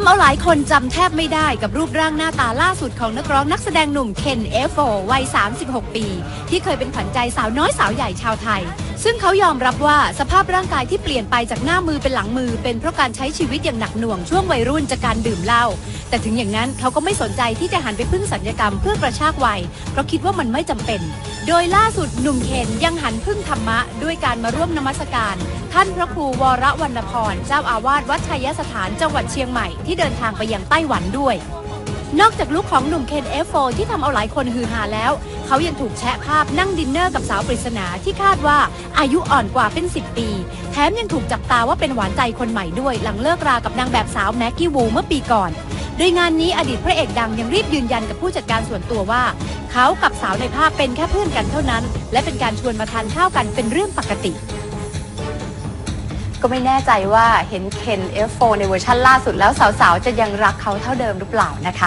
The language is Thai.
ำเอาหลายคนจำแทบไม่ได้กับรูปร่างหน้าตาล่าสุดของนักร้องนักแสดงหนุ่มเคนเอฟโฟวัย 36 ปี ที่เคยเป็นขวัญใจสาวน้อยสาวใหญ่ชาวไทย ซึ่งเขายอมรับว่าสภาพร่างกายที่เปลี่ยนไปจากหน้ามือเป็นหลังมือ เป็นเพราะการใช้ชีวิตอย่างหนักหน่วงช่วงวัยรุ่นจากการดื่มเหล้าแต่ถึงอย่างนั้นเขาก็ไม่สนใจที่จะหันไปพึ่งสัญญกรรมเพื่อกระชากวัย เพราะคิดว่ามันไม่จำเป็น โดยล่าสุดหนุ่มเคนยังหันพึ่งธรรมะด้วยการมาร่วมนมัสการ ท่านพระครูวรวรรณพร เจ้าอาวาสวัดชัยสถานจังหวัดเชียงใหม่ที่เดินทางไปยังไต้หวันด้วย นอกจากลุคของหนุ่มเคน F4 ที่ทำเอาหลายคนฮือฮาแล้ว เขายังถูกแชะภาพนั่งดินเนอร์กับสาวปริศนาที่คาดว่าอายุอ่อนกว่าเป็น 10 ปี แถมยังถูกจับตาว่าเป็นหวานใจคนใหม่ด้วย หลังเลิกรากับนางแบบสาวแม็กกี้วูเมื่อปีก่อนโดยงานนี้อดีตพระเอกดังยังรีบยืนยันกับผู้จัดการส่วนตัวว่า เขากับสาวในภาพเป็นแค่เพื่อนกันเท่านั้น และเป็นการชวนมาทานข้าวกันเป็นเรื่องปกติ ก็ไม่แน่ใจว่าเห็นเคน F4 ในเวอร์ชันล่าสุดแล้วสาวๆ จะยังรักเขาเท่าเดิมหรือเปล่านะคะ